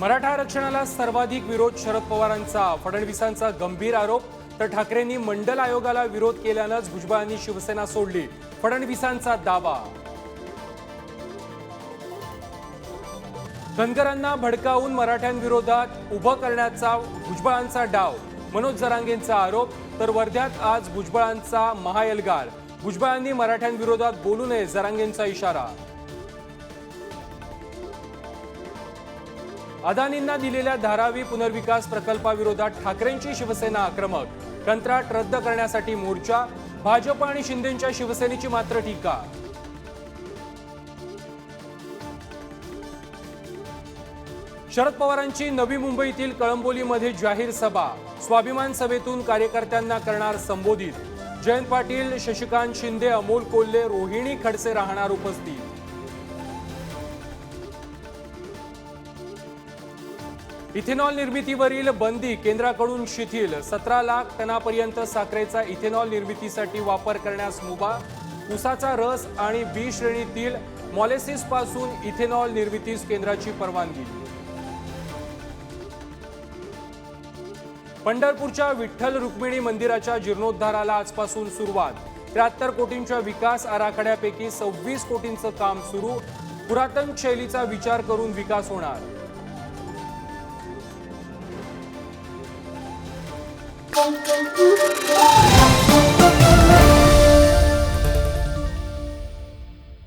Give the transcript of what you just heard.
मराठा आरक्षणाला सर्वाधिक विरोध शरद पवारांचा फडणवीसांचा गंभीर आरोप तर ठाकरेंनी मंडल आयोगाला विरोध केल्यानंच भुजबळांनी शिवसेना सोडली. फडणवीसांचा दावा. धनगरांना भडकावून मराठ्यांविरोधात उभं करण्याचा भुजबळांचा डाव. मनोज जरांगेंचा आरोप तर वर्ध्यात आज भुजबळांचा महायलगार. भुजबळांनी मराठ्यांविरोधात बोलू नये जरांगेंचा इशारा. अदानींना दिलेल्या धारावी पुनर्विकास प्रकल्पाविरोधात ठाकरेंची शिवसेना आक्रमक. कंत्राट रद्द करण्यासाठी मोर्चा भाजप आणि शिंदेच्या शिवसेनेची मात्र टीका. शरद पवारांची नवी मुंबईतील कळंबोलीमध्ये जाहीर सभा. स्वाभिमान सभेतून कार्यकर्त्यांना करणार संबोधित. जयंत पाटील शशिकांत शिंदे अमोल कोल्हे रोहिणी खडसे राहणार उपस्थित. इथेनॉल निर्मितीवरील बंदी केंद्राकडून शिथिल. सतरा लाख टनापर्यंत साखरेचा इथेनॉल निर्मितीसाठी वापर करण्यास मुभा. उसाचा रस आणि बी श्रेणीतील मॉलेसिसपासून इथेनॉल निर्मितीस केंद्राची परवानगी. पंढरपूरच्या विठ्ठल रुक्मिणी मंदिराच्या जीर्णोद्धाराला आजपासून सुरुवात. त्र्याहत्तर कोटींच्या विकास आराखड्यापैकी सव्वीस कोटींचं काम सुरू. पुरातन शैलीचा विचार करून विकास होणार. Música